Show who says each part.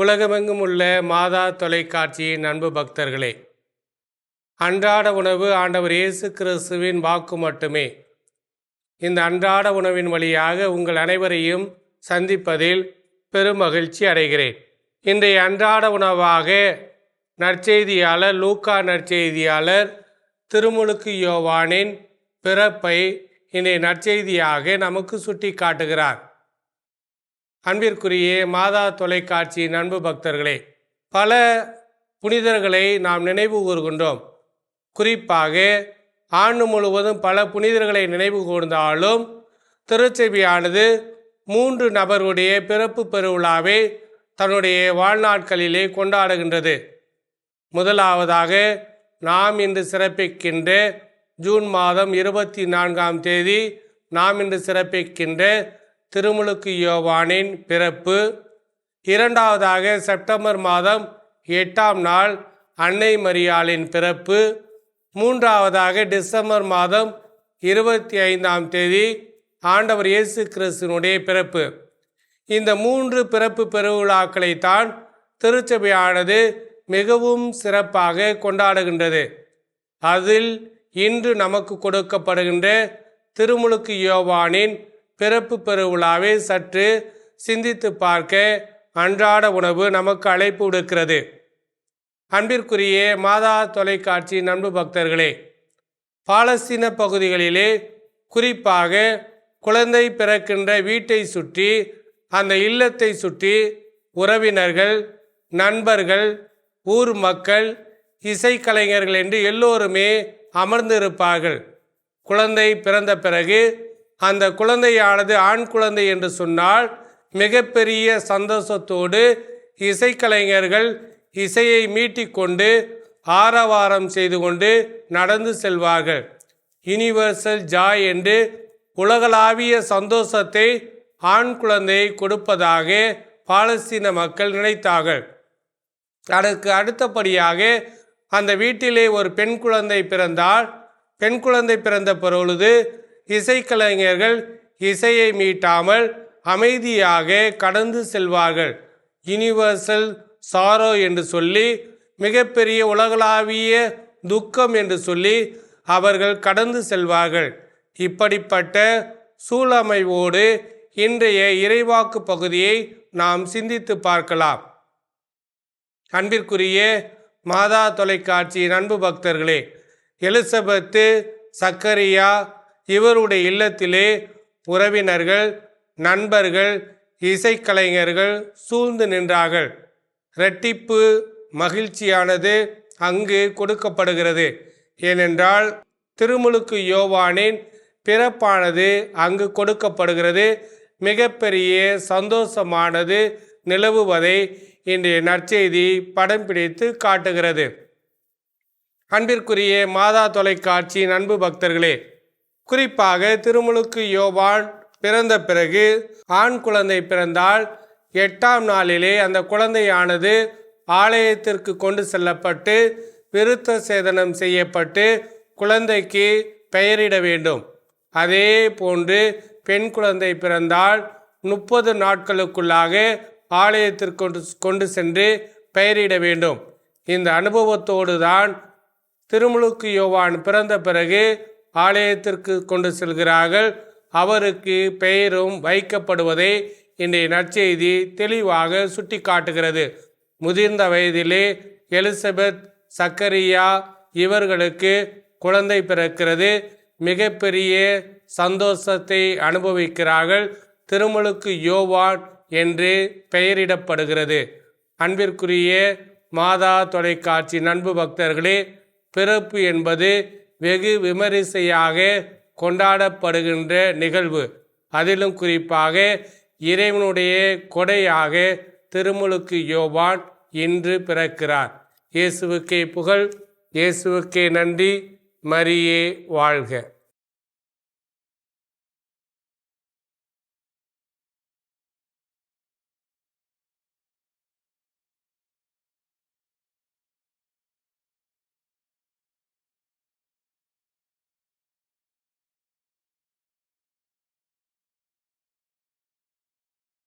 Speaker 1: உலகமெங்கும் உள்ள மாதா தொலைக்காட்சியின் அன்பு பக்தர்களே அன்றாட உணவு ஆண்டவர் இயேசு கிறிஸ்துவின் வாக்கு மட்டுமே. இந்த அன்றாட உணவின் வழியாக உங்கள் அனைவரையும் சந்திப்பதில் பெரும் மகிழ்ச்சி அடைகிறேன். இன்றைய அன்றாட உணவாக நற்செய்தியாளர் லூக்கா நற்செய்தியாளர் திருமுழுக்கு யோவானின் பிறப்பை இன்றைய நற்செய்தியாக நமக்கு சுட்டி காட்டுகிறார் அன்பிற்குரிய மாதா தொலைக்காட்சி நண்பு பக்தர்களே பல புனிதர்களை நாம் நினைவு கூறுகின்றோம் குறிப்பாக ஆண்டு முழுவதும் பல புனிதர்களை நினைவு கூர்ந்தாலும் திருச்செவியானது மூன்று நபருடைய பிறப்பு பெருவிழாவை தன்னுடைய வாழ்நாட்களிலே கொண்டாடுகின்றது. முதலாவதாக நாம் இன்று சிறப்பிக்கின்ற ஜூன் மாதம் இருபத்தி நான்காம் தேதி நாம் இன்று சிறப்பிக்கின்ற திருமுழுக்கு யோவானின் பிறப்பு இரண்டாவதாக செப்டம்பர் மாதம் எட்டாம் நாள் அன்னை மரியாளின் பிறப்பு மூன்றாவதாக டிசம்பர் மாதம் இருபத்தி ஐந்தாம் தேதி ஆண்டவர் இயேசு கிறிஸ்தினுடைய பிறப்பு. இந்த மூன்று பிறப்பு பெருவிழாக்களைத்தான் திருச்சபையானது மிகவும் சிறப்பாக கொண்டாடுகின்றது. அதில் இன்று நமக்கு கொடுக்கப்படுகின்ற திருமுழுக்கு யோவானின் பிறப்பு பெருவிழாவை சற்று சிந்தித்து பார்க்க அன்றாட உணவு நமக்கு அழைப்பு விடுக்கிறது. அன்பிற்குரிய மாதா தொலைக்காட்சி நண்பு பக்தர்களே பாலஸ்தீன பகுதிகளிலே குறிப்பாக குழந்தை பிறக்கின்ற வீட்டை சுற்றி அந்த இல்லத்தை சுற்றி உறவினர்கள் நண்பர்கள் ஊர் மக்கள் இசைக்கலைஞர்கள் என்று எல்லோருமே அமர்ந்திருப்பார்கள். குழந்தை பிறந்த பிறகு அந்த குழந்தையானது ஆண் குழந்தை என்று சொன்னால் மிகப்பெரிய சந்தோஷத்தோடு இசைக்கலைஞர்கள் இசையை மீட்டிக்கொண்டு ஆரவாரம் செய்து கொண்டு நடந்து செல்வார்கள். யுனிவர்சல் ஜாய் என்று உலகளாவிய சந்தோஷத்தை ஆண் குழந்தையை கொடுப்பதாக பாலஸ்தீன மக்கள் நினைத்தார்கள். அதற்கு அடுத்தபடியாக அந்த வீட்டிலே ஒரு பெண் குழந்தை பிறந்தால் பெண் குழந்தை பிறந்த பொழுது இசைக்கலைஞர்கள் இசையை மீட்டாமல் அமைதியாக கடந்து செல்வார்கள். யுனிவர்சல் சாரோ என்று சொல்லி மிகப்பெரிய உலகளாவிய துக்கம் என்று சொல்லி அவர்கள் கடந்து செல்வார்கள். இப்படிப்பட்ட சூழமைவோடு இன்றைய இறைவாக்கு பகுதியை நாம் சிந்தித்து பார்க்கலாம். அன்பிற்குரிய மாதா தொலைக்காட்சியின் அன்பு பக்தர்களே எலிசபெத்து சக்கரியா இவருடைய இல்லத்திலே உறவினர்கள் நண்பர்கள் இசைக்கலைஞர்கள் சூழ்ந்து நின்றார்கள். இரட்டிப்பு மகிழ்ச்சியானது அங்கு கொடுக்கப்படுகிறது. ஏனென்றால் திருமுழுக்கு யோவானின் பிறப்பானது அங்கு கொடுக்கப்படுகிறது. மிகப்பெரிய சந்தோஷமானது நிலவுவதை இன்றைய நற்செய்தி படம் பிடித்து காட்டுகிறது. அன்பிற்குரிய மாதா தொலைக்காட்சி அன்பு பக்தர்களே குறிப்பாக திருமுழுக்கு யோவான் பிறந்த பிறகு ஆண் குழந்தை பிறந்தால் எட்டாம் நாளிலே அந்த குழந்தையானது ஆலயத்திற்கு கொண்டு செல்லப்பட்டு விருத்த சேதனம் செய்யப்பட்டு குழந்தைக்கு பெயரிட வேண்டும். அதே போன்று பெண் குழந்தை பிறந்தால் முப்பது நாட்களுக்குள்ளாக ஆலயத்திற்கு கொண்டு கொண்டு சென்று பெயரிட வேண்டும். இந்த அனுபவத்தோடு தான் திருமுழுக்கு யோவான் பிறந்த பிறகு ஆலயத்திற்கு கொண்டு செல்கிறார்கள். அவருக்கு பெயரும் வைக்கப்படுவதை இன்றைய நற்செய்தி தெளிவாக சுட்டி காட்டுகிறது முதிர்ந்த வயதிலே எலிசபெத் சக்கரியா இவர்களுக்கு குழந்தை பிறக்கிறது. மிகப்பெரிய சந்தோஷத்தை அனுபவிக்கிறார்கள். திருமலுக்கு யோவான் என்று பெயரிடப்படுகிறது. அன்பிற்குரிய மாதா தொலைக்காட்சி நண்பு பக்தர்களே பிறப்பு என்பது வெகு விமரிசையாக கொண்டாடப்படுகின்ற நிகழ்வு. அதிலும் குறிப்பாக இறைவனுடைய கொடையாக திருமுழுக்கு யோவான் இன்று பிறக்கிறார். இயேசுவுக்கே புகழ் இயேசுவுக்கே நன்றி மரியே வாழ்க.